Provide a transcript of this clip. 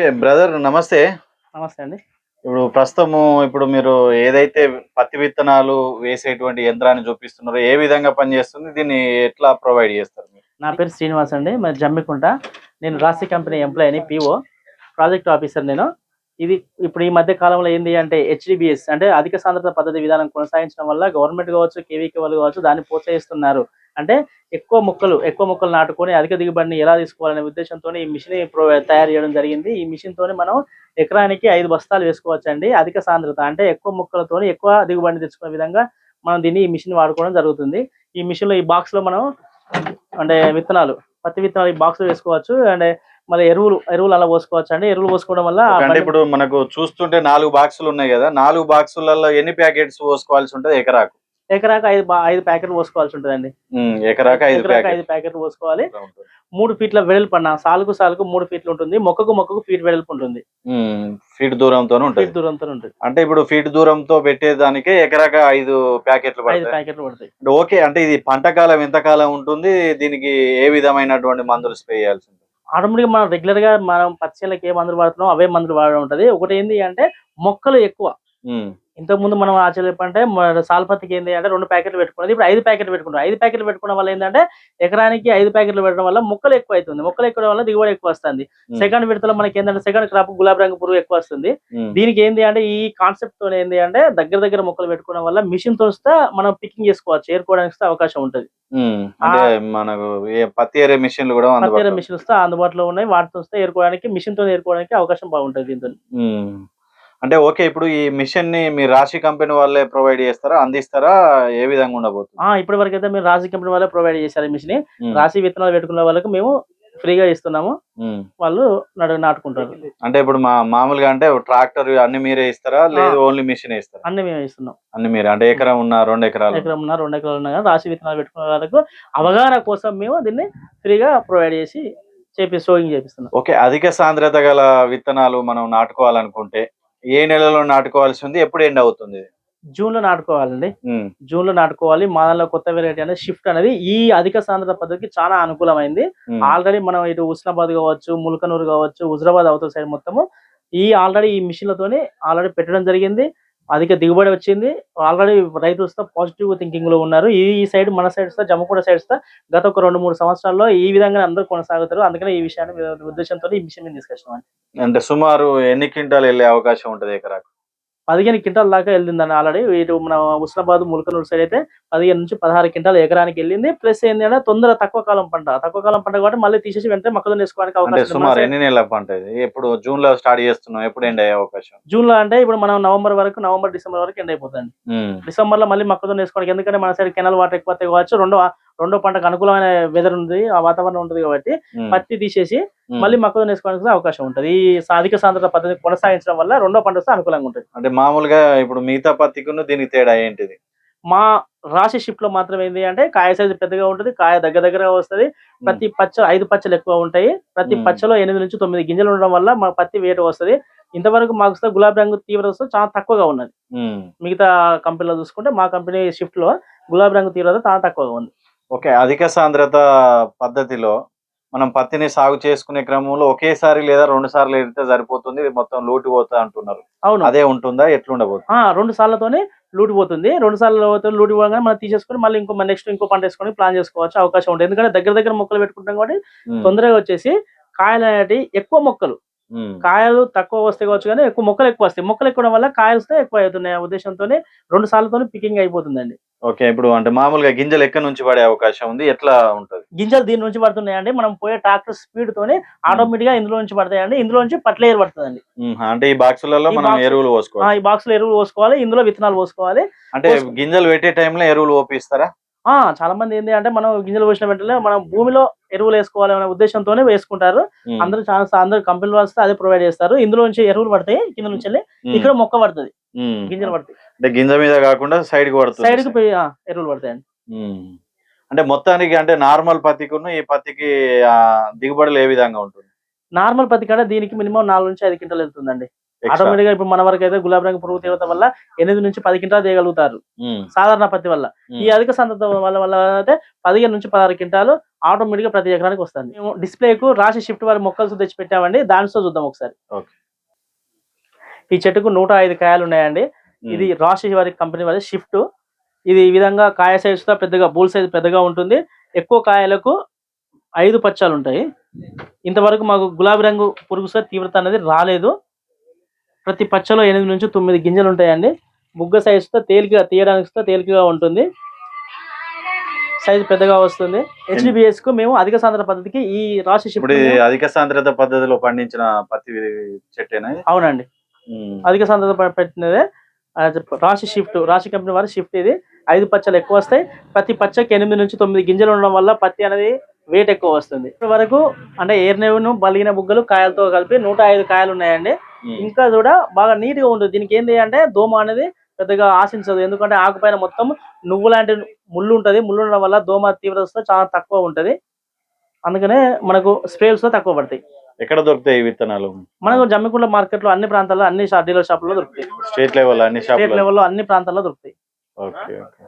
Okay brother నమస్తే. నమస్తే అండి. ఇప్పుడు ప్రస్తుతము ఇప్పుడు మీరు ఏదైతే పత్తి విత్తనాలు వేసేటువంటి యంత్రాన్ని చూపిస్తున్నారో ఏ విధంగా పనిచేస్తుంది? దీన్ని ఎట్లా ప్రొవైడ్ చేస్తారు మీరు? నా పేరు శ్రీనివాస్ అండి. మరి జమ్మికుంట. నేను రాశి కంపెనీ ఎంప్లాయీని పిఓ ప్రాజెక్ట్ ఆఫీసర్ నేను. ఇది ఇప్పుడు ఈ మధ్య కాలంలో ఏంది అంటే హెచ్డిబిఎస్ అంటే అధిక సాంద్రత పద్ధతి విధానం కొనసాగించడం వల్ల గవర్నమెంట్ కావచ్చు కేవీకే వాళ్ళు కావచ్చు దాన్ని ప్రోత్సహిస్తున్నారు. అంటే ఎక్కువ మొక్కలు ఎక్కువ మొక్కలు నాటుకొని అధిక దిగుబడిని ఎలా తీసుకోవాలనే ఉద్దేశంతో ఈ మిషన్ తయారు చేయడం జరిగింది. ఈ మిషన్ తోని మనం ఎకరానికి ఐదు బస్తాలు వేసుకోవచ్చు అండి అధిక సాంద్రత అంటే ఎక్కువ మొక్కలతోని ఎక్కువ దిగుబడిని తెచ్చుకునే విధంగా మనం దీన్ని ఈ మిషన్ వాడుకోవడం జరుగుతుంది. ఈ మిషన్లో ఈ బాక్స్లో మనం అంటే విత్తనాలు పత్తి విత్తనాలు ఈ బాక్స్లో వేసుకోవచ్చు. అండ్ మళ్ళీ ఎరువులు ఎరువులు అలా పోసుకోవచ్చు అండి ఎరువులు పోసుకోవడం వల్ల అంటే ఇప్పుడు మనకు చూస్తుంటే నాలుగు బాక్సులు ఉన్నాయి కదా. నాలుగు బాక్సులలో ఎన్ని ప్యాకెట్స్ పోసుకోవాల్సి ఉంటుంది ఎకరాకు? ఎకరాకు ఐదు ఐదు ప్యాకెట్లు పోసుకోవాల్సి ఉంటుందండి. ఎకరాకు ఐదు ప్యాకెట్లు. పోసుకోవాలి. మూడు ఫీట్ల వెడల్పు అన్న సాలుకు సాలుకు మూడు ఫీట్లు ఉంటుంది. మొక్కకు మొక్కకు ఫీట్ వెడల్పు ఉంటుంది. ఫీట్ దూరంతో ఫీట్ దూరంతో ఉంటుంది. అంటే ఇప్పుడు ఫీట్ దూరంతో పెట్టేదానికే ఎకరాక ఐదు ప్యాకెట్లు ఐదు ప్యాకెట్లు పడతాయి. ఓకే అంటే ఇది పంట కాలం ఎంత కాలం ఉంటుంది దీనికి ఏ విధమైనటువంటి మందులు స్ప్రే చేయాల్సి ఉంటుంది? ఆటోమేటిక్ మనం రెగ్యులర్గా మనం పచ్చళ్ళకి ఏ మందులు వాడుతున్నాం అవే మందులు వాడడం ఉంటది. ఒకటి ఏంటి అంటే మొక్కలు ఎక్కువ. ఇంతకు ముందు మనం ఆచరణ అంటే మన సాల్పత్తికి ఏంటి అంటే రెండు ప్యాకెట్లు పెట్టుకున్నది. ఇప్పుడు ఐదు ప్యాకెట్లు పెట్టుకుంటాం ఐదు ప్యాకెట్లు పెట్టుకోవడం వల్ల ఏంటంటే ఎకరానికి ఐదు ప్యాకెట్లు పెట్టడం వల్ల మొక్కలు ఎక్కువ అవుతుంది మొక్కలు ఎక్కువ వల్ల దిగుబడి ఎక్కువ వస్తుంది. సెకండ్ విడతలో మనకి ఏంటంటే సెకండ్ క్రాప్ గులాబీ రంగు పురుగు ఎక్కువ వస్తుంది. దీనికి ఏంటి అంటే ఈ కాన్సెప్ట్తో ఏంటి అంటే దగ్గర దగ్గర మొక్కలు పెట్టుకోవడం వల్ల మిషన్తో వస్తే మనం పికింగ్ చేసుకోవచ్చు. ఏరుకోవడానికి అవకాశం ఉంటుంది. మనకు పత్తి ఏరే మిషన్లు కూడా అందుబాటులో మిషన్ వస్తే అందుబాటులో ఉన్నాయి. వాటితో ఏరుకోవడానికి మిషన్తో ఏరుకోవడానికి అవకాశం బాగుంటుంది దీంతో. అంటే ఓకే ఇప్పుడు ఈ మిషన్ని మీ రాశి కంపెనీ వాళ్ళే ప్రొవైడ్ చేస్తారా? అందిస్తారా? ఏ విధంగా ఉండబోతుంది? ఆ ఇప్పటి వరకు అయితే మేము రాశి కంపెనీ వాళ్ళే ప్రొవైడ్ చేశారు ఈ మిషన్ రాశి విత్తనాలు పెట్టుకున్న వాళ్ళకి మేము ఫ్రీగా ఇస్తున్నాము. వాళ్ళు నడు నాటుకుంటారు. అంటే ఇప్పుడు మా మామూలుగా అంటే ట్రాక్టర్ అన్ని మీరే ఇస్తారా? లేదు ఓన్లీ మిషన్ ఇస్తారా? అన్ని మేము ఇస్తున్నాం. అన్ని మీరే అంటే ఎకరం ఉన్న రెండు ఎకరాలు? ఎకరం ఉన్నా రెండు ఎకరాలు ఉన్నా రాశి విత్తనాలు పెట్టుకున్న వాళ్ళకు అవగాహన కోసం మేము దీన్ని ఫ్రీగా ప్రొవైడ్ చేసి చేపి సోయింగ్ చేపిస్తున్నాం. ఓకే అధిక సాంద్రత గల విత్తనాలు మనం నాటుకోవాలనుకుంటే ఏ నెలలో నాటుకోవాల్సి ఉంది? ఎప్పుడు ఎండ్ అవుతుంది? జూన్లో నాటుకోవాలండి. జూన్లో నాటుకోవాలి. మా దానిలో కొత్త వెరైటీ అనేది షిఫ్ట్ అనేది ఈ అధిక సాంద్రత పద్ధతికి చాలా అనుకూలమైంది. ఆల్రెడీ మనం ఇటు ఉస్నాబాద్ కావచ్చు ముల్కనూరు కావచ్చు హుజరాబాద్ అవతల సైడ్ మొత్తము ఈ ఆల్రెడీ ఈ మిషన్లతోని ఆల్రెడీ పెట్టడం జరిగింది. అధిక దిగుబడి వచ్చింది. ఆల్రెడీ రైతులతో పాజిటివ్ థింకింగ్లో ఉన్నారు. ఈ ఈ సైడ్ మన సైడ్స్తో జమ్మకూడ సైడ్స్తో గత ఒక రెండు మూడు సంవత్సరాల్లో ఈ విధంగా అందరూ కొనసాగుతారు. అందుకనే ఈ విషయాన్ని ఉద్దేశంతో ఈ మిషన్ మీద తీసుకొచ్చినాం అంటే సుమారు ఎన్ని క్వింటాలు వెళ్ళే అవకాశం ఉంటది ఎకరాకు? పదిహేను క్వింటాల దాకా వెళ్ళిందండి ఆల్రెడీ. ఇటు మన ఉస్నాబాద్ ముల్కనూరు సైడ్ అయితే పదిహేను నుంచి పదహారు క్వింటాలు ఎకరానికి వెళ్ళింది. ప్లస్ ఏంటంటే తొందర తక్కువ కాలం పంట. తక్కువ కాలం పంట కాబట్టి మళ్ళీ తీసేసి వెంటనే మొక్కజొన్న వేసుకోవడానికి అవకాశం సుమారు ఎన్ని నెలల పంట ఇది? ఎప్పుడు జూన్లో స్టార్ట్ చేస్తున్నాం ఎప్పుడు ఎండ్ అయ్యే అవకాశం? జూన్లో అంటే ఇప్పుడు మనం నవంబర్ వరకు నవంబర్ డిసెంబర్ వరకు ఎండ్ అయిపోతుంది డిసెంబర్లో మళ్ళీ మొక్కజొన్న వేసుకోవడానికి ఎందుకంటే మన సైడ్ కెనాల్ వాటర్ ఎక్కువ కావచ్చు. రెండో రెండో పంటకు అనుకూలమైన వెదర్ ఉంది ఆ వాతావరణం ఉంటుంది కాబట్టి పత్తి తీసేసి. మళ్ళీ మొక్కజొన్న వేసుకోవడానికి అవకాశం ఉంటుంది. ఈ అధిక సాంద్రత పద్ధతి కొనసాగించడం వల్ల రెండో పంట వస్తే అనుకూలంగా ఉంటుంది. అంటే మామూలుగా ఇప్పుడు మిగతా పత్తికును దీనికి తేడా ఏంటిది? మా రాశి షిఫ్ట్లో మాత్రం ఏంటి అంటే కాయ సైజు పెద్దగా ఉంటుంది కాయ దగ్గర దగ్గరగా వస్తుంది. ప్రతి పచ్చ ఐదు పచ్చలు ఎక్కువ ఉంటాయి. ప్రతి. పచ్చలో ఎనిమిది నుంచి తొమ్మిది గింజలు ఉండడం వల్ల మా పత్తి వేట వస్తుంది. ఇంతవరకు మాకు వస్తే గులాబీ రంగు తీవ్రత వస్తే చాలా తక్కువగా ఉన్నది. మిగతా కంపెనీలో చూసుకుంటే మా కంపెనీ షిఫ్ట్లో గులాబీ రంగు తీవ్రత చాలా తక్కువగా ఉంది. ఓకే అధిక సాంద్రత పద్ధతిలో మనం పత్తిని సాగు చేసుకునే క్రమంలో ఒకేసారి లేదా రెండు సార్లు ఎడితే సరిపోతుంది మొత్తం లోటు పోతా అంటున్నారు. అవును. అదే ఉంటుందా? ఎట్లుండబోతుంది రెండు సార్లతోనే లూటి పోతుంది రెండు సార్లు లూటి పోగానే మనం తీసేసుకొని మళ్ళీ ఇంకో నెక్స్ట్ ఇంకో పంట వేసుకొని ప్లాన్ చేసుకోవచ్చు అవకాశం ఉంటుంది ఎందుకంటే దగ్గర దగ్గర మొక్కలు పెట్టుకుంటాం కాబట్టి తొందరగా వచ్చేసి కాయలు అనేటివి ఎక్కువ మొక్కలు కాయలు తక్కువ వస్తాయి కావచ్చు కానీ ఎక్కువ మొక్కలు ఎక్కువ వస్తాయి. మొక్కలు ఎక్కువ వల్ల కాయలు వస్తే ఎక్కువ అవుతున్నాయి. ఆ ఉద్దేశంతో రెండు సార్లతో పికింగ్ అయిపోతుందండి. ఓకే ఇప్పుడు అంటే మామూలుగా గింజలు ఎక్కడి నుంచి పడే అవకాశం ఉంది? ఎట్లా ఉంటది? గింజలు దీని నుంచి పడుతున్నాయండి. మనం పోయే ట్రాక్టర్ స్పీడ్ తోనే ఆటోమేటిక్గా ఇందులో నుంచి పడతాయండి. ఇందులో నుంచి పట్లేరు పడుతుందండి. ఉమ్, అంటే ఈ బాక్సులలో మనం ఎరువులు ఆ, పోసుకోవాలి ఈ బాక్స్లో ఎరువులు పోసుకోవాలి. ఇందులో విత్తనాలు పోసుకోవాలి. అంటే గింజలు పెట్టే టైంలో ఎరువులు ఓపిస్తారా చాలా మంది ఏంటి అంటే మనం గింజలు పోసిన వెంటనే మనం భూమిలో ఎరువులు వేసుకోవాలి అనే ఉద్దేశంతోనే వేసుకుంటారు. అందరూ చాలా అందరు కంపెనీలు వస్తే అదే ప్రొవైడ్ చేస్తారు. ఇందులో నుంచి ఎరువులు పడతాయి కింద నుంచి వెళ్ళి ఇక్కడ మొక్క పడుతుంది. గింజలు పడతాయి. అంటే గింజ మీద కాకుండా సైడ్కి పడుతుంది సైడ్కి ఎరువులు పడతాయండి. అంటే మొత్తానికి అంటే నార్మల్ పత్తికును ఈ పత్తికి దిగుబడులు ఏ విధంగా ఉంటుంది? నార్మల్ పత్తి కంటే దీనికి మినిమం నాలుగు నుంచి ఐదు క్వింటల్ వెళ్తుందండి. ఆటోమేటిక్గా ఇప్పుడు మన వరకు అయితే గులాబీ రంగు పురుగు తీవ్రత వల్ల ఎనిమిది నుంచి పది క్వింటాలు తీయగలుగుతారు సాధారణ పత్తి వల్ల. ఈ అధిక సాంద్రత వల్ల వల్ల అయితే పదిహేను నుంచి పదహారు క్వింటాలు ఆటోమేటిక్గా ప్రతి ఎకరానికి వస్తుంది. మేము డిస్ప్లే కు రాశి షిఫ్ట్ వారి మొక్కలు తెచ్చి పెట్టామండి. దానితో చూద్దాం ఒకసారి. ఈ చెట్టుకు నూట ఐదు కాయలు ఉన్నాయండి. ఇది రాశి వారి కంపెనీ వారి షిఫ్ట్. ఇది ఈ విధంగా కాయ సైజ్తో పెద్దగా బూల్ సైజ్ పెద్దగా ఉంటుంది. ఎక్కువ కాయలకు ఐదు పచ్చాలు ఉంటాయి. ఇంతవరకు మాకు గులాబీ రంగు పురుగు సార్ తీవ్రత అనేది రాలేదు. ప్రతి పచ్చలో ఎనిమిది నుంచి తొమ్మిది గింజలు ఉంటాయండి బుగ్గ సైజ్తో తేలికగా తీయడానికి తేలికగా ఉంటుంది. సైజ్ పెద్దగా వస్తుంది. హెచ్డిబిఎస్కు మేము అధిక సాంద్ర పద్ధతికి ఈ రాశి ఇప్పుడు అధిక సాంద్రత పద్ధతిలో పండించిన పత్తి చెట్టేనా? అవునండి. అధిక సాంద్రత పెట్టినదే రాశి షిఫ్ట్ రాశి కంపెనీ వారి షిఫ్ట్ ఇది. ఐదు పచ్చలు ఎక్కువ వస్తాయి. ప్రతి పచ్చకి ఎనిమిది నుంచి తొమ్మిది గింజలు ఉండడం వల్ల పత్తి అనేది వెయిట్ ఎక్కువ వస్తుంది. ఇప్పటి వరకు అంటే ఏర్నేవును బలిగిన బుగ్గలు కాయలతో కలిపి నూట ఐదు కాయలు ఉన్నాయండి ఇంకా కూడా బాగా నీట్గా ఉంటుంది. దీనికి ఏంటి అంటే దోమ అనేది పెద్దగా ఆశించదు. ఎందుకంటే ఆకుపైన మొత్తం నువ్వు లాంటి ముళ్ళు ఉంటది. ముళ్ళు ఉండడం వల్ల దోమ తీవ్రత చాలా తక్కువ ఉంటది. అందుకనే మనకు స్ప్రేస్ తక్కువ పడతాయి. ఎక్కడ దొరుకుతాయి ఈ విత్తనాలు? మనకు జమ్మికుంట మార్కెట్లో అన్ని ప్రాంతాల్లో అన్ని డీలర్ షాపుల్లో దొరుకుతాయి. స్టేట్ లెవెల్ అన్ని స్టేట్ షాపులు లెవెల్లో అన్ని ప్రాంతాల్లో దొరుకుతాయి. Okay okay.